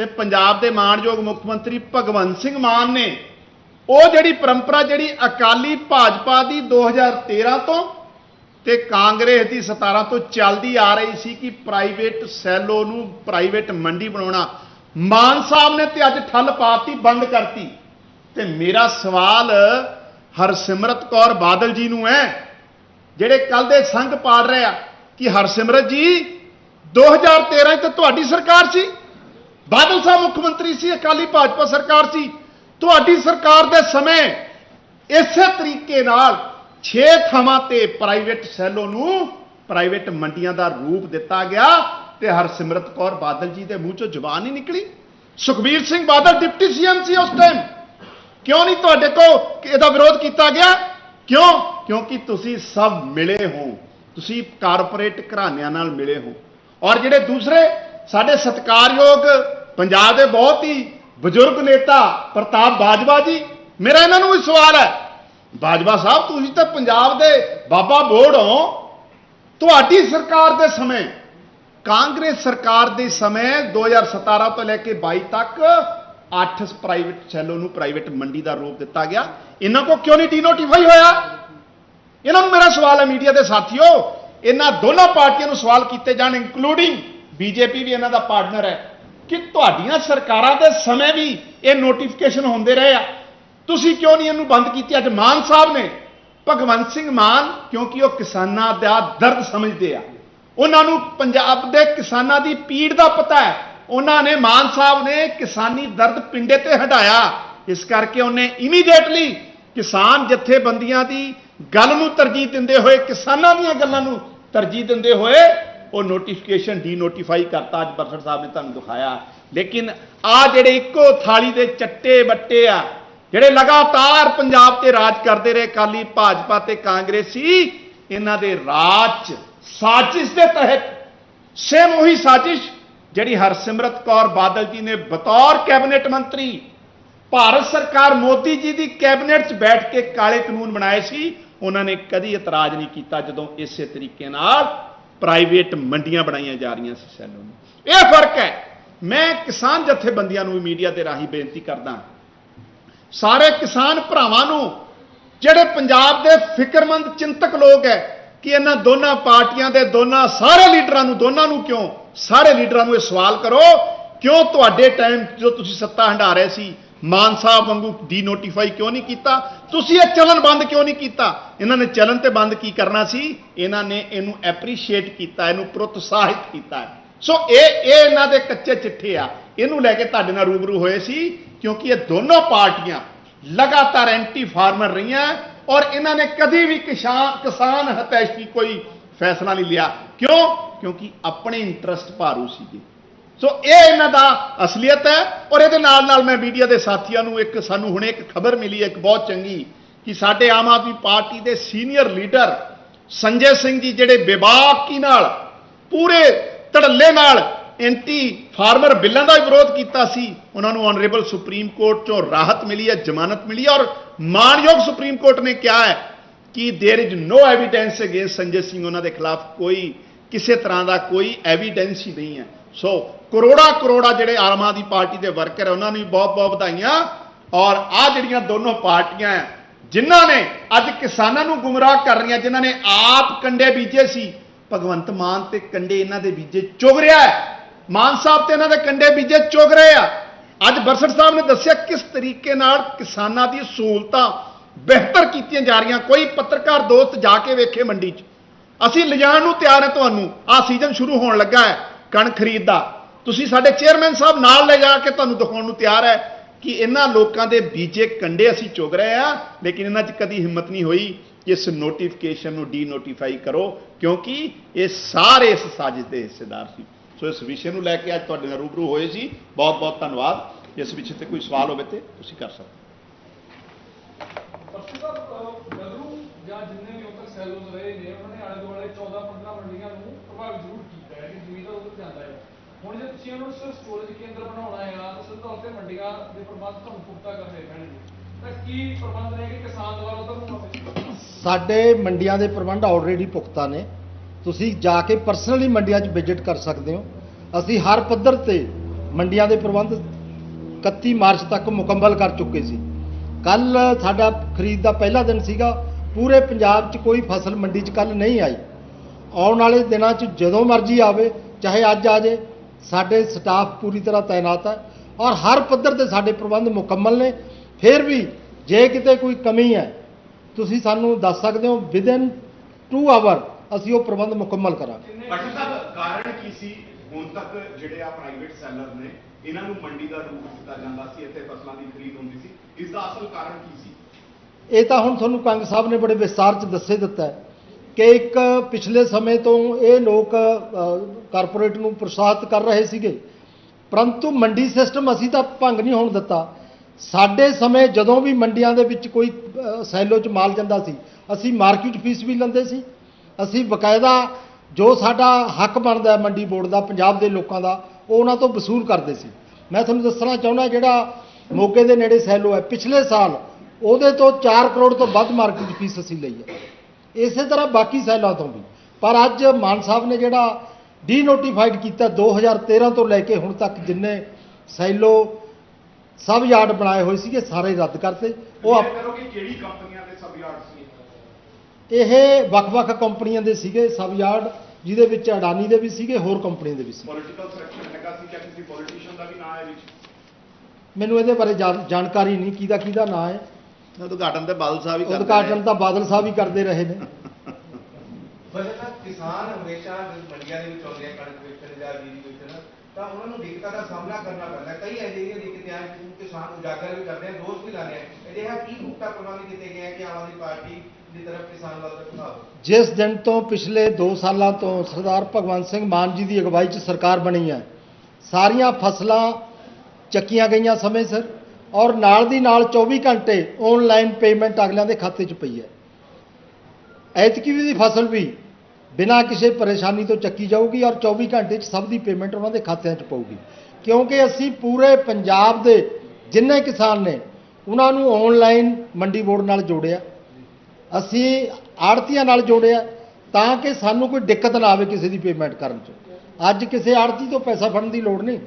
ਤੇ ਪੰਜਾਬ ਦੇ ਮਾਣਯੋਗ ਮੁੱਖ ਮੰਤਰੀ ਭਗਵੰਤ ਸਿੰਘ ਮਾਨ ਨੇ ਉਹ ਜਿਹੜੀ ਪਰੰਪਰਾ ਜਿਹੜੀ ਅਕਾਲੀ ਭਾਜਪਾ ਦੀ 2013 ਤੋਂ ਤੇ ਕਾਂਗਰਸ ਦੀ 17 ਤੋਂ ਚੱਲਦੀ ਆ ਰਹੀ ਸੀ ਕਿ ਪ੍ਰਾਈਵੇਟ ਸੈਲੋ ਨੂੰ ਪ੍ਰਾਈਵੇਟ ਮੰਡੀ ਬਣਾਉਣਾ, ਮਾਨ ਸਾਹਿਬ ਨੇ ਤੇ ਅੱਜ ਠੱਲ ਪਾਤੀ, ਬੰਦ ਕਰਤੀ। ਤੇ ਮੇਰਾ ਸਵਾਲ ਹਰਸਿਮਰਤ ਕੌਰ ਬਾਦਲ ਜੀ ਨੂੰ ਹੈ, ਜਿਹੜੇ ਕੱਲ ਦੇ ਸੰਘ ਪਾੜ ਰਹੇ ਆ ਕਿ ਹਰਸਿਮਰਤ ਜੀ 2013 ਚ ਤਾਂ ਤੁਹਾਡੀ ਸਰਕਾਰ ਸੀ। ਬਾਦਲ ਸਾਹਿਬ ਮੁੱਖ ਮੰਤਰੀ ਸੀ, ਅਕਾਲੀ ਭਾਜਪਾ ਸਰਕਾਰ ਸੀ। ਤੁਹਾਡੀ ਸਰਕਾਰ ਦੇ ਸਮੇਂ ਇਸੇ ਤਰੀਕੇ ਨਾਲ 6 ਥਾਵਾਂ ਤੇ ਪ੍ਰਾਈਵੇਟ ਸੈਲੋ ਨੂੰ ਪ੍ਰਾਈਵੇਟ ਮੰਡੀਆਂ ਦਾ ਰੂਪ ਦਿੱਤਾ ਗਿਆ ਤੇ ਹਰਸਿਮਰਤ ਕੌਰ ਬਾਦਲ ਜੀ ਦੇ ਮੂੰਹ ਚੋਂ ਜ਼ੁਬਾਨ ਹੀ ਨਿਕਲੀ। ਸੁਖਬੀਰ ਸਿੰਘ ਬਾਦਲ ਡਿਪਟੀ ਸੀਐਮ ਸੀ ਉਸ ਟਾਈਮ ਕਿਉਂ ਨਹੀਂ ਤੁਹਾਡੇ ਕੋ ਇਹਦਾ ਵਿਰੋਧ ਕੀਤਾ ਗਿਆ? ਕਿਉਂ? ਕਿਉਂਕਿ ਤੁਸੀਂ ਸਭ ਮਿਲੇ ਹੋ। ਤੁਸੀਂ ਕਾਰਪੋਰੇਟ ਘਰਾਣਿਆਂ ਨਾਲ ਮਿਲੇ ਹੋ। ਔਰ ਜਿਹੜੇ ਦੂਸਰੇ ਸਾਡੇ ਸਤਿਕਾਰਯੋਗ ਪੰਜਾਬ ਦੇ ਬਹੁਤ ਹੀ ਬਜ਼ੁਰਗ ਨੇਤਾ ਪ੍ਰਤਾਪ ਬਾਜਵਾ ਜੀ, ਮੇਰਾ ਇਹਨਾਂ ਨੂੰ ਵੀ ਸਵਾਲ ਹੈ। ਬਾਜਵਾ ਸਾਹਿਬ, ਤੁਸੀਂ ਤਾਂ ਪੰਜਾਬ ਦੇ ਬਾਬਾ ਬੋੜ ਹੋ। ਤੁਹਾਡੀ ਸਰਕਾਰ ਦੇ ਸਮੇਂ, ਕਾਂਗਰਸ ਸਰਕਾਰ ਦੇ ਸਮੇਂ 2017 ਤੋਂ ਲੈ ਕੇ 22 ਤੱਕ 8 ਪ੍ਰਾਈਵੇਟ ਸੈਲੋ ਨੂੰ ਪ੍ਰਾਈਵੇਟ ਮੰਡੀ ਦਾ ਰੂਪ ਦਿੱਤਾ ਗਿਆ। ਇਹਨਾਂ ਕੋ ਕਿਉਂ ਨਹੀਂ ਡੀਨੋਟੀਫਾਈ ਹੋਇਆ? ਇਹਨਾਂ ਨੂੰ ਮੇਰਾ ਸਵਾਲ ਹੈ ਮੀਡੀਆ ਦੇ ਸਾਥੀਓ। ਇਹਨਾਂ ਦੋਨਾਂ ਪਾਰਟੀਆਂ ਨੂੰ ਸਵਾਲ ਕੀਤੇ ਜਾਣ ਇਨਕਲੂਡਿੰਗ ਬੀਜੇਪੀ ਵੀ ਇਹਨਾਂ ਦਾ ਪਾਰਟਨਰ ਹੈ, ਕਿ ਤੁਹਾਡੀਆਂ ਸਰਕਾਰਾਂ ਦੇ ਸਮੇਂ ਵੀ ਇਹ ਨੋਟੀਫਿਕੇਸ਼ਨ ਹੁੰਦੇ ਰਹੇ ਆ। ਤੁਸੀਂ ਕਿਉਂ ਨਹੀਂ ਇਹਨੂੰ ਬੰਦ ਕੀਤੀ? ਅੱਜ ਮਾਨ ਸਾਹਿਬ ਨੇ, ਭਗਵੰਤ ਸਿੰਘ ਮਾਨ, ਕਿਉਂਕਿ ਉਹ ਕਿਸਾਨਾਂ ਦਾ ਦਰਦ ਸਮਝਦੇ ਆ। ਉਹਨਾਂ ਨੂੰ ਪੰਜਾਬ ਦੇ ਕਿਸਾਨਾਂ ਦੀ ਪੀੜ ਦਾ ਪਤਾ ਹੈ। ਉਹਨਾਂ ਨੇ, ਮਾਨ ਸਾਹਿਬ ਨੇ ਕਿਸਾਨੀ ਦਰਦ ਪਿੰਡੇ ਤੇ ਹਟਾਇਆ। ਇਸ ਕਰਕੇ ਉਹਨੇ ਇਮੀਡੀਏਟਲੀ ਕਿਸਾਨ ਜਥੇਬੰਦੀਆਂ ਦੀ ਗੱਲ ਨੂੰ ਤਰਜੀਹ ਦਿੰਦੇ ਹੋਏ, ਕਿਸਾਨਾਂ ਦੀਆਂ ਗੱਲਾਂ ਨੂੰ ਤਰਜੀਹ ਦਿੰਦੇ ਹੋਏ ਉਹ ਨੋਟੀਫਿਕੇਸ਼ਨ ਡੀ ਨੋਟੀਫਾਈ ਕਰਤਾ, ਅੱਜ ਬਰਸਰ ਸਾਹਿਬ ਨੇ ਤੁਹਾਨੂੰ ਦਿਖਾਇਆ। ਲੇਕਿਨ ਆ ਜਿਹੜੇ ਇੱਕੋ ਥਾਲੀ ਦੇ ਚੱਟੇ ਬੱਟੇ ਆ, ਜਿਹੜੇ ਲਗਾਤਾਰ ਪੰਜਾਬ ਤੇ ਰਾਜ ਕਰਦੇ ਰਹੇ ਕਾਲੀ ਭਾਜਪਾ ਤੇ ਕਾਂਗਰਸੀ, ਇਹਨਾਂ ਦੇ ਰਾਜ 'ਚ ਸਾਜ਼ਿਸ਼ ਦੇ ਤਹਿਤ, ਸੇਮ ਉਹੀ ਸਾਜ਼ਿਸ਼ ਜਿਹੜੀ ਹਰਸਿਮਰਤ ਕੌਰ ਬਾਦਲ ਜੀ ਨੇ ਬਤੌਰ ਕੈਬਨਿਟ ਮੰਤਰੀ, ਭਾਰਤ ਸਰਕਾਰ ਮੋਦੀ ਜੀ ਦੀ ਕੈਬਨਿਟ 'ਚ ਬੈਠ ਕੇ ਕਾਲੇ ਕਾਨੂੰਨ ਬਣਾਏ ਸੀ, ਉਹਨਾਂ ਨੇ ਕਦੀ ਇਤਰਾਜ਼ ਨਹੀਂ ਕੀਤਾ ਜਦੋਂ ਇਸੇ ਤਰੀਕੇ ਨਾਲ ਪ੍ਰਾਈਵੇਟ ਮੰਡੀਆਂ ਬਣਾਈਆਂ ਜਾ ਰਹੀਆਂ ਸੀ ਸੈਲੋ ਨੂੰ ਇਹ ਫ਼ਰਕ ਹੈ। ਮੈਂ ਕਿਸਾਨ ਜਥੇਬੰਦੀਆਂ ਨੂੰ ਵੀ ਮੀਡੀਆ ਦੇ ਰਾਹੀਂ ਬੇਨਤੀ ਕਰਦਾ ਸਾਰੇ ਕਿਸਾਨ ਭਰਾਵਾਂ ਨੂੰ, ਜਿਹੜੇ ਪੰਜਾਬ ਦੇ ਫਿਕਰਮੰਦ ਚਿੰਤਕ ਲੋਕ ਹੈ ਕਿ ਇਹਨਾਂ ਦੋਨਾਂ ਪਾਰਟੀਆਂ ਦੇ ਦੋਨਾਂ ਸਾਰੇ ਲੀਡਰਾਂ ਨੂੰ, ਦੋਨਾਂ ਨੂੰ ਕਿਉਂ? ਸਾਰੇ ਲੀਡਰਾਂ ਨੂੰ ਇਹ ਸਵਾਲ ਕਰੋ, ਕਿਉਂ ਤੁਹਾਡੇ ਟਾਈਮ ਜਦੋਂ ਤੁਸੀਂ ਸੱਤਾ ਹੰਢਾ ਰਹੇ ਸੀ ਮਾਨ ਸਾਹਿਬ ਵਾਂਗੂ ਡੀਨੋਟੀਫਾਈ ਕਿਉਂ ਨਹੀਂ ਕੀਤਾ? ਤੁਸੀਂ ਇਹ ਚਲਨ ਬੰਦ ਕਿਉਂ ਨਹੀਂ ਕੀਤਾ? ਇਹਨਾਂ ਨੇ ਚਲਨ ਤੇ ਬੰਦ ਕੀ ਕਰਨਾ ਸੀ? ਇਹਨਾਂ ਨੇ ਇਹਨੂੰ ਐਪਰੀਸ਼ੀਏਟ ਕੀਤਾ, ਇਹਨੂੰ ਪ੍ਰੋਤਸਾਹਿਤ ਕੀਤਾ। ਸੋ ਇਹ ਇਹ ਇਹਨਾਂ ਦੇ ਕੱਚੇ ਚਿੱਠੇ ਆ। ਇਹਨੂੰ ਲੈ ਕੇ ਤੁਹਾਡੇ ਨਾਲ ਰੂਬਰੂ ਹੋਏ ਸੀ, ਕਿਉਂਕਿ ਇਹ ਦੋਨੋਂ ਪਾਰਟੀਆਂ ਲਗਾਤਾਰ ਐਂਟੀ ਫਾਰਮਰ ਰਹੀਆਂ ਔਰ ਇਹਨਾਂ ਨੇ ਕਦੀ ਵੀ ਕਿਸਾਨ ਕਿਸਾਨ ਹਤੈਸ਼ੀ ਕੋਈ ਫੈਸਲਾ ਨਹੀਂ ਲਿਆ। ਕਿਉਂ? ਕਿਉਂਕਿ ਆਪਣੇ ਇੰਟਰਸਟ ਭਾਰੂ ਸੀਗੇ। ਸੋ ਇਹ ਇਹਨਾਂ ਦਾ ਅਸਲੀਅਤ ਹੈ ਔਰ ਇਹਦੇ ਨਾਲ ਨਾਲ ਮੈਂ ਮੀਡੀਆ ਦੇ ਸਾਥੀਆਂ ਨੂੰ ਇੱਕ ਸਾਨੂੰ ਹੁਣੇ ਇੱਕ ਖਬਰ ਮਿਲੀ ਹੈ ਇੱਕ ਬਹੁਤ ਚੰਗੀ ਕਿ ਸਾਡੇ ਆਮ ਆਦਮੀ ਪਾਰਟੀ ਦੇ ਸੀਨੀਅਰ ਲੀਡਰ ਸੰਜੇ ਸਿੰਘ ਜੀ ਜਿਹੜੇ ਬੇਬਾਕੀ ਨਾਲ ਪੂਰੇ ਧੜੱਲੇ ਨਾਲ ਐਂਟੀ ਫਾਰਮਰ ਬਿੱਲਾਂ ਦਾ ਵੀ ਵਿਰੋਧ ਕੀਤਾ ਸੀ ਉਹਨਾਂ ਨੂੰ ਆਨਰੇਬਲ ਸੁਪਰੀਮ ਕੋਰਟ ਚੋਂ ਰਾਹਤ ਮਿਲੀ ਹੈ ਜ਼ਮਾਨਤ ਮਿਲੀ ਹੈ ਔਰ ਮਾਨਯੋਗ ਸੁਪਰੀਮ ਕੋਰਟ ਨੇ ਕਿਹਾ ਹੈ ਕਿ there is no evidence against Sanjay Singh ਉਹਨਾਂ ਦੇ ਖਿਲਾਫ ਕੋਈ ਕਿਸੇ ਤਰ੍ਹਾਂ ਦਾ ਕੋਈ ਐਵੀਡੈਂਸ ਹੀ ਨਹੀਂ ਹੈ ਸੋ ਕਰੋੜਾ ਕਰੋੜਾ ਜਿਹੜੇ ਆਮ ਆਦਮੀ ਪਾਰਟੀ ਦੇ ਵਰਕਰ ਹੈ ਉਹਨਾਂ ਨੂੰ ਵੀ ਬਹੁਤ ਬਹੁਤ ਵਧਾਈਆਂ। ਔਰ ਆ ਜਿਹੜੀਆਂ ਦੋਨੋਂ ਪਾਰਟੀਆਂ ਹੈ ਜਿਨ੍ਹਾਂ ਨੇ ਅੱਜ ਕਿਸਾਨਾਂ ਨੂੰ ਗੁੰਮਰਾਹ ਕਰ ਰਹੀਆਂ, ਜਿਨ੍ਹਾਂ ਨੇ ਆਪ ਕੰਡੇ ਬੀਜੇ ਸੀ, ਭਗਵੰਤ ਮਾਨ ਤੇ ਕੰਡੇ ਇਹਨਾਂ ਦੇ ਬੀਜੇ ਚੁਗ ਰਿਹਾ ਹੈ। ਮਾਨ ਸਾਹਿਬ ਤੇ ਇਹਨਾਂ ਦੇ ਕੰਡੇ ਬੀਜੇ ਚੁਗ ਰਹੇ ਆ। ਅੱਜ ਬਰਸਟ ਸਾਹਿਬ ਨੇ ਦੱਸਿਆ ਕਿਸ ਤਰੀਕੇ ਨਾਲ ਕਿਸਾਨਾਂ ਦੀ ਸਹੂਲਤਾਂ ਬਿਹਤਰ ਕੀਤੀਆਂ ਜਾ ਰਹੀਆਂ। ਕੋਈ ਪੱਤਰਕਾਰ ਦੋਸਤ ਜਾ ਕੇ ਵੇਖੇ ਮੰਡੀ 'ਚ। ਅਸੀਂ ਲਿਜਾਣ ਨੂੰ ਤਿਆਰ ਹੈ ਤੁਹਾਨੂੰ। ਆਹ ਸੀਜ਼ਨ ਸ਼ੁਰੂ ਹੋਣ ਲੱਗਾ ਹੈ। ਕਣਕ ਖਰੀਦਦਾ। ਤੁਸੀਂ ਸਾਡੇ ਚੇਅਰਮੈਨ ਸਾਹਿਬ ਨਾਲ ਲੈ ਜਾ ਕੇ ਤੁਹਾਨੂੰ ਦਿਖਾਉਣ ਨੂੰ ਤਿਆਰ ਹੈ ਕਿ ਇਹਨਾਂ ਲੋਕਾਂ ਦੇ ਬੀਜੇ ਕੰਡੇ ਅਸੀਂ ਚੁਗ ਰਹੇ ਆ ਲੇਕਿਨ ਇਹਨਾਂ 'ਚ ਕਦੀ ਹਿੰਮਤ ਨਹੀਂ ਹੋਈ ਕਿ ਇਸ ਨੋਟੀਫਿਕੇਸ਼ਨ ਨੂੰ ਡੀਨੋਟੀਫਾਈ ਕਰੋ, ਕਿਉਂਕਿ ਇਹ ਸਾਰੇ ਇਸ ਸਾਜ਼ਿਸ਼ ਦੇ ਹਿੱਸੇਦਾਰ ਸੀ। ਸੋ ਇਸ ਵਿਸ਼ੇ ਨੂੰ ਲੈ ਕੇ ਅੱਜ ਤੁਹਾਡੇ ਨਾਲ ਰੂਬਰੂ ਹੋਏ ਸੀ ਬਹੁਤ ਬਹੁਤ ਧੰਨਵਾਦ। ਇਸ ਵਿਸ਼ੇ ਤੇ ਕੋਈ ਸਵਾਲ ਹੋਵੇ ਤੇ ਤੁਸੀਂ ਕਰ ਸਕਦੇ ਹੋ। ਜਾਂ ਜਿੰਨੇ ਵੀ ਉੱਤਰ ਸੈਲੋਜ਼ ਰਹੇ ਨੇ, ਉਹਨਾਂ ਨੇ ਆਲੇ ਦੁਆਲੇ 14 15 ਮੰਡੀਆਂ ਨੂੰ ਪ੍ਰਭਾਵਿਤ ਜ਼ਰੂਰ ਕੀਤਾ ਹੈ ਕਿ ਜ਼ਮੀਨਦਾਰ ਉਧਰ ਜਾਂਦਾ ਹੈ ਹੁਣ ਨੂੰ ਸਿਰਫ ਸਟੋਰੇਜ ਕੇਂਦਰ ਬਣਾਉਣਾ ਹੈ ਤਾਂ ਸਿੱਧਾ ਤੌਰ ਮੰਡੀਆਂ ਦੇ ਪ੍ਰਬੰਧ ਤੁਹਾਨੂੰ ਪੁਖਤਾ ਕਰਨੇ ਪੈਣਗੇ। ਤਾਂ ਕੀ ਪ੍ਰਬੰਧ ਨੇ ਕਿ ਕਿਸਾਨ ਦੁਆਰਾ ਉਧਰ ਸਾਡੇ ਮੰਡੀਆਂ ਦੇ ਪ੍ਰਬੰਧ ਆਲਰੇਡੀ ਪੁਖਤਾ ਨੇ। ਤੁਸੀਂ ਜਾ ਕੇ ਪਰਸਨਲੀ ਮੰਡੀਆਂ 'ਚ ਵਿਜ਼ਿਟ ਕਰ ਸਕਦੇ ਹੋ। ਅਸੀਂ ਹਰ ਪੱਧਰ ਤੇ ਮੰਡੀਆਂ ਦੇ ਪ੍ਰਬੰਧ 31 ਮਾਰਚ ਤੱਕ ਮੁਕੰਮਲ ਕਰ ਚੁੱਕੇ ਸੀ। ਕੱਲ ਸਾਡਾ ਖਰੀਦ ਦਾ ਪਹਿਲਾ ਦਿਨ ਸੀਗਾ। ਪੂਰੇ ਪੰਜਾਬ 'ਚ ਕੋਈ ਫਸਲ ਮੰਡੀ 'ਚ ਕੱਲ ਨਹੀਂ ਆਈ। ਆਉਣ ਵਾਲੇ ਦਿਨਾਂ 'ਚ ਜਦੋਂ ਮਰਜ਼ੀ ਆਵੇ, ਚਾਹੇ ਅੱਜ ਆ ਜੇ ਸਾਡੇ ਸਟਾਫ ਪੂਰੀ ਤਰ੍ਹਾਂ ਤਾਇਨਾਤ ਹੈ ਔਰ ਹਰ ਪੱਧਰ ਤੇ ਸਾਡੇ ਪ੍ਰਬੰਧ ਮੁਕੰਮਲ ਨੇ। ਫਿਰ ਵੀ ਜੇ ਕਿਤੇ ਕੋਈ ਕਮੀ ਹੈ ਤੁਸੀਂ ਸਾਨੂੰ ਦੱਸ ਸਕਦੇ ਹੋ ਵਿਦਿਨ 2 ਆਵਰ ਅਸੀਂ ਉਹ ਪ੍ਰਬੰਧ ਮੁਕੰਮਲ ਕਰਾਂਗੇ। ਡਾਕਟਰ ਸਾਹਿਬ ਕਾਰਨ ਕੀ ਸੀ? ਹੁਣ ਤੱਕ ਜਿਹੜੇ ਆ ਪ੍ਰਾਈਵੇਟ ਸੈਲਰ ਨੇ ਇਹਨਾਂ ਨੂੰ ਮੰਡੀ ਦਾ ਰੂਪ ਦਿੱਤਾ ਜਾਂਦਾ ਸੀ ਇੱਥੇ ਫਸਲਾਂ ਦੀ ਖਰੀਦ ਹੁੰਦੀ ਸੀ। ਇਸ ਦਾ ਅਸਲ ਕਾਰਨ ਕੀ ਸੀ? ਇਹ ਤਾਂ ਹੁਣ ਤੁਹਾਨੂੰ ਕੰਗ ਸਾਹਿਬ ਨੇ ਬੜੇ ਵਿਸਤਾਰ ਚ ਦੱਸੇ ਦਿੱਤਾ ਹੈ। ਕਿ ਇੱਕ ਪਿਛਲੇ ਸਮੇਂ ਤੋਂ ਇਹ ਲੋਕ ਕਾਰਪੋਰੇਟ ਨੂੰ ਪ੍ਰੋਤਸਾਹਿਤ ਕਰ ਰਹੇ ਸੀਗੇ। ਪਰੰਤੂ ਮੰਡੀ ਸਿਸਟਮ ਅਸੀਂ ਤਾਂ ਭੰਗ ਨਹੀਂ ਹੋਣ ਦਿੱਤਾ। ਸਾਡੇ ਸਮੇਂ ਜਦੋਂ ਵੀ ਮੰਡੀਆਂ ਦੇ ਵਿੱਚ ਕੋਈ ਸੈਲੋ ਚ ਮਾਲ ਜਾਂਦਾ ਸੀ, ਅਸੀਂ ਮਾਰਕੀਟ ਫੀਸ ਵੀ ਲੈਂਦੇ ਸੀ। ਅਸੀਂ ਬਕਾਇਦਾ ਜੋ ਸਾਡਾ ਹੱਕ ਬਣਦਾ ਮੰਡੀ ਬੋਰਡ ਦਾ, ਪੰਜਾਬ ਦੇ ਲੋਕਾਂ ਦਾ, ਉਹ ਉਹਨਾਂ ਤੋਂ ਵਸੂਲ ਕਰਦੇ ਸੀ। ਮੈਂ ਤੁਹਾਨੂੰ ਦੱਸਣਾ ਚਾਹੁੰਦਾ ਜਿਹੜਾ ਮੋਗੇ ਦੇ ਨੇੜੇ ਸੈਲੋ ਹੈ, ਪਿਛਲੇ ਸਾਲ ਉਹਦੇ ਤੋਂ 4 ਕਰੋੜ ਤੋਂ ਵੱਧ ਮਾਰਕੀਟ ਫੀਸ ਅਸੀਂ ਲਈ ਹੈ। ਇਸੇ ਤਰ੍ਹਾਂ ਬਾਕੀ ਸੈਲਾਂ ਤੋਂ ਵੀ। ਪਰ ਅੱਜ ਮਾਨ ਸਾਹਿਬ ਨੇ ਜਿਹੜਾ ਡੀਨੋਟੀਫਾਈਡ ਕੀਤਾ 2013 ਤੋਂ ਲੈ ਕੇ ਹੁਣ ਤੱਕ ਜਿੰਨੇ ਸੈਲੋ ਸਬ ਯਾਰਡ ਬਣਾਏ ਹੋਏ ਸੀਗੇ ਸਾਰੇ ਰੱਦ ਕਰਤੇ। ਉਹ ਆਪ- ਕਰੋ ਕਿ ਕਿਹੜੀ ਕੰਪਨੀਆਂ ਦੇ ਸਬ ਯਾਰਡ ਸੀ? ਇਹ ਵੱਖ-ਵੱਖ ਕੰਪਨੀਆਂ ਦੇ ਸੀਗੇ ਸਬ ਯਾਰਡ ਜਿਹਦੇ ਵਿੱਚ ਅਡਾਨੀ ਦੇ ਵੀ ਸੀਗੇ ਹੋਰ ਕੰਪਨੀਆਂ ਦੇ ਵੀ ਸੀ ਪੋਲੀਟੀਕਲ ਸਿਲੈਕਸ਼ਨ ਹੈਗਾ ਸੀ ਜਾਂ ਕਿਸੇ ਪੋਲੀਟੀਸ਼ੀਅਨ ਦਾ ਵੀ ਨਾਮ ਹੈ ਵਿੱਚ? ਮੈਨੂੰ ਇਹਦੇ ਬਾਰੇ ਜਾਣ- ਜਾਣਕਾਰੀ ਨਹੀਂ ਕਿਹਦਾ ਕਿਹਦਾ ਨਾਂ ਹੈ। ਉਦਘਾਟਨ ਤੇ ਬਾਦਲ ਸਾਹਿਬ ਹੀ ਕਰਦੇ ਉਦਘਾਟਨ ਤਾਂ ਬਾਦਲ ਸਾਹਿਬ ਹੀ ਕਰਦੇ ਰਹੇ ਨੇ। ਵਜ੍ਹਾ ਤਾਂ ਕਿਸਾਨ ਹਮੇਸ਼ਾ ਜਦ ਮੰਡੀਆਂ ਦੇ ਵਿੱਚ ਆਉਂਦੇ ਆ ਕਣਕ ਵੇਚਣ ਜਾਂ ਬੀਜ ਵੇਚਣ ਤਾਂ ਉਹਨਾਂ ਨੂੰ ਦਿੱਕਤਾਂ ਦਾ ਸਾਹਮਣਾ ਕਰਨਾ ਪੈਂਦਾ। ਹੈ। ਕਈ ਅਜਿਹੀਆਂ ਦਿੱਕਤਾਂ ਹਨ ਜਿਸ ਨੂੰ ਕਿਸਾਨ ਉਜਾਗਰ ਵੀ ਕਰਦੇ ਆ ਦੋਸ਼ ਵੀ ਲਾਉਂਦੇ ਆ। ਅਜਿਹਾ ਕੀ ਪੁਖਤਾ ਪ੍ਰਬੰਧ ਕੀਤੇ ਗਏ ਆ ਕਿ ਆਮ ਆਦਮੀ ਪਾਰਟੀ ਦੀ ਤਰਫ ਕਿਸਾਨ ਵੱਲ ਦਾ ਪ੍ਰਭਾਵ? ਜਿਸ ਦਿਨ ਤੋਂ ਪਿਛਲੇ 2 ਸਾਲਾਂ ਤੋਂ ਸਰਦਾਰ ਭਗਵੰਤ ਸਿੰਘ ਮਾਨ ਜੀ ਦੀ ਅਗਵਾਈ 'ਚ ਸਰਕਾਰ ਬਣੀ ਹੈ ਸਾਰੀਆਂ ਫਸਲਾਂ ਚੱਕੀਆਂ ਗਈਆਂ ਸਮੇਂ ਸਿਰ। ਔਰ ਨਾਲ ਦੀ ਨਾਲ 24 ਘੰਟੇ ਆਨਲਾਈਨ ਪੇਮੈਂਟ ਅਗਲਿਆਂ ਦੇ ਖਾਤੇ 'ਚ ਪਈ ਹੈ। ਐਤਕੀ ਦੀ ਫਸਲ ਵੀ ਬਿਨਾਂ ਕਿਸੇ ਪਰੇਸ਼ਾਨੀ ਤੋਂ ਚੱਕੀ ਜਾਊਗੀ ਔਰ 24 ਘੰਟੇ 'ਚ ਸਭ ਦੀ ਪੇਮੈਂਟ ਉਹਨਾਂ ਦੇ ਖਾਤਿਆਂ 'ਚ ਪਊਗੀ। ਕਿਉਂਕਿ ਅਸੀਂ ਪੂਰੇ ਪੰਜਾਬ ਦੇ ਜਿੰਨੇ ਕਿਸਾਨ ਨੇ, ਉਹਨਾਂ ਨੂੰ ਆਨਲਾਈਨ ਮੰਡੀ ਬੋਰਡ ਨਾਲ ਜੋੜਿਆ। ਅਸੀਂ ਆੜਤੀਆਂ ਨਾਲ ਜੋੜਿਆ ਤਾਂ ਕਿ ਸਾਨੂੰ ਕੋਈ ਦਿੱਕਤ ਨਾ ਆਵੇ ਕਿਸੇ ਦੀ ਪੇਮੈਂਟ ਕਰਨ 'ਚ। ਅੱਜ ਕਿਸੇ ਆੜਤੀ ਤੋਂ ਪੈਸਾ ਫੜਨ ਦੀ ਲੋੜ ਨਹੀਂ।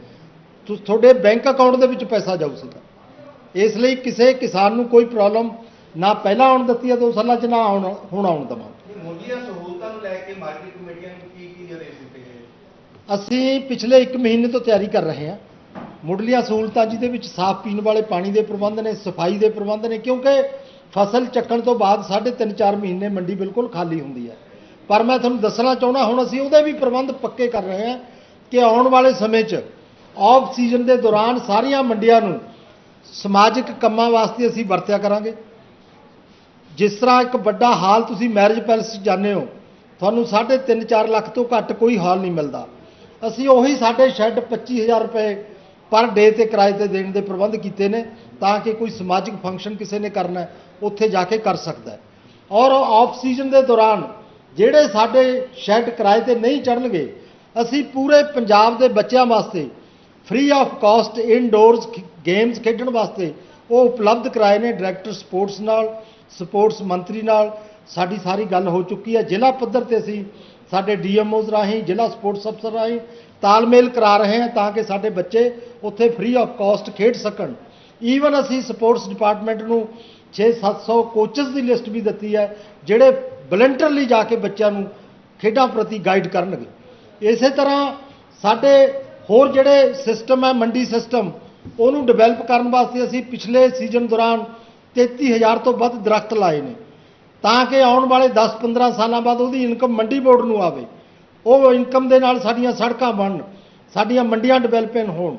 ਤੁਹਾਡੇ ਬੈਂਕ ਅਕਾਊਂਟ ਦੇ ਵਿੱਚ ਪੈਸਾ ਜਾਊ ਸਿੱਧਾ ਇਸ ਲਈ ਕਿਸੇ ਕਿਸਾਨ ਨੂੰ ਕੋਈ ਪ੍ਰੋਬਲਮ ਨਾ ਪਹਿਲਾਂ ਆਉਣ ਦਿੱਤੀ ਹੈ ਦੋ ਸਾਲਾਂ 'ਚ ਨਾ ਆਉਣ ਹੁਣ ਆਉਣ ਦੇਵਾਂਗੇ। ਇਹ ਮੁੱਢਲੀਆਂ ਸਹੂਲਤਾਂ ਨੂੰ ਲੈ ਕੇ ਮਾਰਕੀਟ ਕਮੇਟੀਆਂ ਨੂੰ ਕੀ ਕੀ ਨਿਰਦੇਸ਼ ਦਿੱਤੇ ਗਏ? ਅਸੀਂ ਪਿਛਲੇ 1 ਮਹੀਨੇ ਤੋਂ ਤਿਆਰੀ ਕਰ ਰਹੇ ਹਾਂ। ਮੁੱਢਲੀਆਂ ਸਹੂਲਤਾਂ ਜਿਹਦੇ ਵਿੱਚ ਸਾਫ਼ ਪੀਣ ਵਾਲੇ ਪਾਣੀ ਦੇ ਪ੍ਰਬੰਧ ਨੇ ਸਫ਼ਾਈ ਦੇ ਪ੍ਰਬੰਧ ਨੇ ਕਿਉਂਕਿ ਫਸਲ ਚੱਕਣ ਤੋਂ ਬਾਅਦ ਸਾਢੇ ਤਿੰਨ 4 ਮਹੀਨੇ ਮੰਡੀ ਬਿਲਕੁਲ ਖਾਲੀ ਹੁੰਦੀ ਹੈ। ਪਰ ਮੈਂ ਤੁਹਾਨੂੰ ਦੱਸਣਾ ਚਾਹੁੰਦਾ ਹੁਣ ਅਸੀਂ ਉਹਦੇ ਵੀ ਪ੍ਰਬੰਧ ਪੱਕੇ ਕਰ ਰਹੇ ਹਾਂ ਕਿ ਆਉਣ ਵਾਲੇ ਸਮੇਂ 'ਚ ਆਫ ਸੀਜ਼ਨ ਦੇ ਦੌਰਾਨ ਸਾਰੀਆਂ ਮੰਡੀਆਂ ਨੂੰ ਸਮਾਜਿਕ ਕੰਮਾਂ ਵਾਸਤੇ ਅਸੀਂ ਵਰਤਿਆ ਕਰਾਂਗੇ। ਜਿਸ ਤਰ੍ਹਾਂ ਇੱਕ ਵੱਡਾ ਹਾਲ ਤੁਸੀਂ ਮੈਰਿਜ ਪੈਲਸ 'ਚ ਜਾਂਦੇ ਹੋ, ਤੁਹਾਨੂੰ 3.5 4 ਲੱਖ ਤੋਂ ਘੱਟ ਕੋਈ ਹਾਲ ਨਹੀਂ ਮਿਲਦਾ। ਅਸੀਂ ਉਹੀ ਸਾਡੇ ਸ਼ੈੱਡ 25000 ਰੁਪਏ ਪਰ ਡੇ ਤੇ ਕਿਰਾਏ ਤੇ ਦੇਣ ਦੇ ਪ੍ਰਬੰਧ ਕੀਤੇ ਨੇ ਤਾਂ ਕਿ ਕੋਈ ਸਮਾਜਿਕ ਫੰਕਸ਼ਨ ਕਿਸੇ ਨੇ ਕਰਨਾ ਉੱਥੇ ਜਾ ਕੇ ਕਰ ਸਕਦਾ ਔਰ ਆਫ ਸੀਜ਼ਨ ਦੇ ਦੌਰਾਨ ਜਿਹੜੇ ਸਾਡੇ ਸ਼ੈੱਡ ਕਿਰਾਏ ਤੇ ਨਹੀਂ ਚੜਨਗੇ ਅਸੀਂ ਪੂਰੇ ਪੰਜਾਬ ਦੇ ਬੱਚਿਆਂ ਵਾਸਤੇ free of cost indoors games ਖੇਡਣ ਵਾਸਤੇ ਉਹ ਉਪਲਬਧ ਕਰਾਏ ਨੇ ਡਾਇਰੈਕਟਰ ਸਪੋਰਟਸ ਨਾਲ ਸਪੋਰਟਸ ਮੰਤਰੀ ਨਾਲ। ਸਾਡੀ ਸਾਰੀ ਗੱਲ ਹੋ ਚੁੱਕੀ ਹੈ। ਜ਼ਿਲ੍ਹਾ ਪੱਧਰ ਤੇ ਅਸੀਂ ਸਾਡੇ ਡੀਐਮਓਜ਼ ਰਾਹੀਂ, ਜ਼ਿਲ੍ਹਾ ਸਪੋਰਟਸ ਅਫਸਰ ਰਾਹੀਂ ਤਾਲਮੇਲ ਕਰਾ ਰਹੇ ਹਾਂ ਤਾਂ ਕਿ ਸਾਡੇ ਬੱਚੇ ਉੱਥੇ ਫ੍ਰੀ ਆਫ ਕਾਸਟ ਖੇਡ ਸਕਣ। ਈਵਨ ਅਸੀਂ ਸਪੋਰਟਸ ਡਿਪਾਰਟਮੈਂਟ ਨੂੰ 6-700 ਕੋਚਸ ਦੀ ਲਿਸਟ ਵੀ ਦਿੱਤੀ ਹੈ, ਜਿਹੜੇ ਵਲੰਟਰਲੀ ਜਾ ਕੇ ਬੱਚਿਆਂ ਨੂੰ ਖੇਡਾਂ ਪ੍ਰਤੀ ਗਾਈਡ ਕਰਨਗੇ। ਇਸੇ ਤਰ੍ਹਾਂ ਸਾਡੇ ਹੋਰ ਜਿਹੜੇ ਸਿਸਟਮ ਹੈ, ਮੰਡੀ ਸਿਸਟਮ ਉਹਨੂੰ ਡਿਵੈਲਪ ਕਰਨ ਵਾਸਤੇ ਅਸੀਂ ਪਿਛਲੇ ਸੀਜ਼ਨ ਦੌਰਾਨ 33000 ਤੋਂ ਵੱਧ ਦਰਖਤ ਲਾਏ ਨੇ। ਤਾਂ ਕਿ ਆਉਣ ਵਾਲੇ 10-15 ਸਾਲਾਂ ਬਾਅਦ ਉਹਦੀ ਇਨਕਮ ਮੰਡੀ ਬੋਰਡ ਨੂੰ ਆਵੇ। ਉਹ ਇਨਕਮ ਦੇ ਨਾਲ ਸਾਡੀਆਂ ਸੜਕਾਂ ਬਣਨ, ਸਾਡੀਆਂ ਮੰਡੀਆਂ ਡਿਵੈਲਪਮੈਂਟ ਹੋਣ।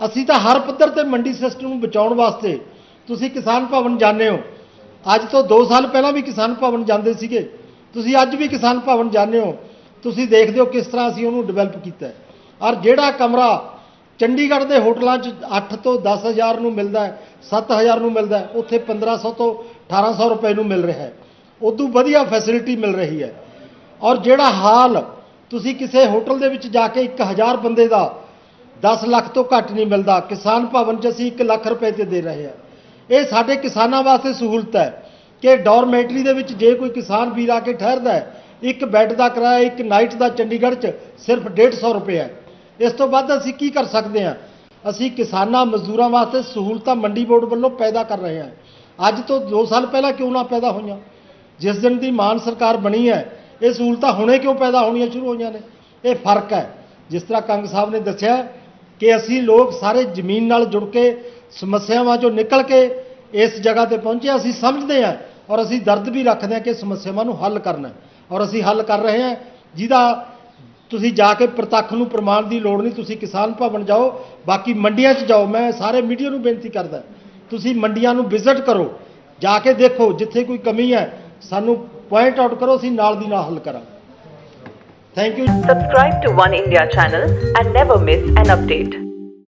ਅਸੀਂ ਤਾਂ ਹਰ ਪੱਧਰ ਤੇ ਮੰਡੀ ਸਿਸਟਮ ਨੂੰ ਬਚਾਉਣ ਵਾਸਤੇ ਤੁਸੀਂ ਕਿਸਾਨ ਭਵਨ ਜਾਂਦੇ ਹੋ। ਅੱਜ ਤੋਂ 2 ਸਾਲ ਪਹਿਲਾਂ ਵੀ ਕਿਸਾਨ ਭਵਨ ਜਾਂਦੇ ਸੀਗੇ। ਤੁਸੀਂ ਅੱਜ ਵੀ ਕਿਸਾਨ ਭਵਨ ਜਾਂਦੇ ਹੋ। ਤੁਸੀਂ ਦੇਖਦੇ ਹੋ ਕਿਸ ਤਰ੍ਹਾਂ ਅਸੀਂ ਉਹਨੂੰ ਡਿਵੈਲਪ ਕੀਤਾ ਹੈ। ਔਰ ਜਿਹੜਾ ਕਮਰਾ ਚੰਡੀਗੜ੍ਹ ਦੇ ਹੋਟਲਾਂ 'ਚ 8 ਤੋਂ 10000 ਨੂੰ ਮਿਲਦਾ ਹੈ 7000 ਨੂੰ ਮਿਲਦਾ ਹੈ, ਉੱਥੇ 1500 ਤੋਂ 1800 ਰੁਪਏ ਨੂੰ ਮਿਲ ਰਿਹਾ ਹੈ। ਉਦੋਂ ਵਧੀਆ ਫੈਸਿਲਿਟੀ ਮਿਲ ਰਹੀ ਹੈ। ਔਰ ਜਿਹੜਾ ਹਾਲ ਤੁਸੀਂ ਕਿਸੇ ਹੋਟਲ ਦੇ ਵਿੱਚ ਜਾ ਕੇ 1000 ਬੰਦੇ ਦਾ 10 ਲੱਖ ਤੋਂ ਘੱਟ ਨਹੀਂ ਮਿਲਦਾ, ਕਿਸਾਨ ਭਵਨ 'ਚ ਅਸੀਂ 1 ਲੱਖ ਰੁਪਏ ਤੇ ਦੇ ਰਹੇ ਹਾਂ। ਇਹ ਸਾਡੇ ਕਿਸਾਨਾਂ ਵਾਸਤੇ ਸਹੂਲਤ ਹੈ ਕਿ ਡੋਰਮੈਟਰੀ ਦੇ ਵਿੱਚ ਜੇ ਕੋਈ ਕਿਸਾਨ ਵੀਰ ਆ ਕੇ ਠਹਿਰਦਾ ਹੈ, ਇੱਕ ਬੈੱਡ ਦਾ ਕਿਰਾਇਆ ਇੱਕ ਨਾਈਟ ਦਾ ਚੰਡੀਗੜ੍ਹ 'ਚ ਸਿਰਫ 150 ਰੁਪਏ ਹੈ। ਇਸ ਤੋਂ ਵੱਧ ਅਸੀਂ ਕੀ ਕਰ ਸਕਦੇ ਹਾਂ? ਅਸੀਂ ਕਿਸਾਨਾਂ, ਮਜ਼ਦੂਰਾਂ ਵਾਸਤੇ ਸਹੂਲਤਾਂ ਮੰਡੀ ਬੋਰਡ ਵੱਲੋਂ ਪੈਦਾ ਕਰ ਰਹੇ ਹਾਂ। ਅੱਜ ਤੋਂ 2 ਸਾਲ ਪਹਿਲਾਂ ਕਿਉਂ ਨਾ ਪੈਦਾ ਹੋਈਆਂ? ਜਿਸ ਦਿਨ ਦੀ ਮਾਨ ਸਰਕਾਰ ਬਣੀ ਹੈ, ਇਹ ਸਹੂਲਤਾਂ ਹੁਣੇ ਕਿਉਂ ਪੈਦਾ ਹੋਣੀਆਂ ਸ਼ੁਰੂ ਹੋਈਆਂ ਨੇ? ਇਹ ਫ਼ਰਕ ਹੈ। ਜਿਸ ਤਰ੍ਹਾਂ ਕੰਗ ਸਾਹਿਬ ਨੇ ਦੱਸਿਆ ਕਿ ਅਸੀਂ ਲੋਕ ਸਾਰੇ ਜ਼ਮੀਨ ਨਾਲ ਜੁੜ ਕੇ, ਸਮੱਸਿਆਵਾਂ ਚੋਂ ਨਿਕਲ ਕੇ ਇਸ ਜਗ੍ਹਾ ਤੇ ਪਹੁੰਚੇ ਅਸੀਂ ਸਮਝਦੇ ਹਾਂ ਔਰ ਅਸੀਂ ਦਰਦ ਵੀ ਰੱਖਦੇ ਹਾਂ ਕਿ ਸਮੱਸਿਆਵਾਂ ਨੂੰ ਹੱਲ ਕਰਨਾ ਔਰ ਅਸੀਂ ਹੱਲ ਕਰ ਰਹੇ ਹਾਂ। ਜਿਹਦਾ ਤੁਸੀਂ ਜਾ ਕੇ ਪ੍ਰਤੱਖ ਨੂੰ ਪ੍ਰਮਾਣ ਦੀ ਲੋੜ ਨਹੀਂ, ਤੁਸੀਂ ਕਿਸਾਨ ਭਵਨ ਜਾਓ, ਬਾਕੀ ਮੰਡੀਆਂ 'ਚ ਜਾਓ, ਮੈਂ ਸਾਰੇ ਮੀਡੀਆ ਨੂੰ ਬੇਨਤੀ ਕਰਦਾ, ਤੁਸੀਂ ਮੰਡੀਆਂ ਨੂੰ ਵਿਜ਼ਿਟ ਕਰੋ, ਜਾ ਕੇ ਦੇਖੋ, ਜਿੱਥੇ ਕੋਈ ਕਮੀ ਹੈ, ਸਾਨੂੰ ਪੁਆਇੰਟ ਆਊਟ ਕਰੋ, ਅਸੀਂ ਨਾਲ ਦੀ ਨਾਲ ਹੱਲ ਕਰਾਂਗੇ thank you Subscribe to One India channel and never miss an update.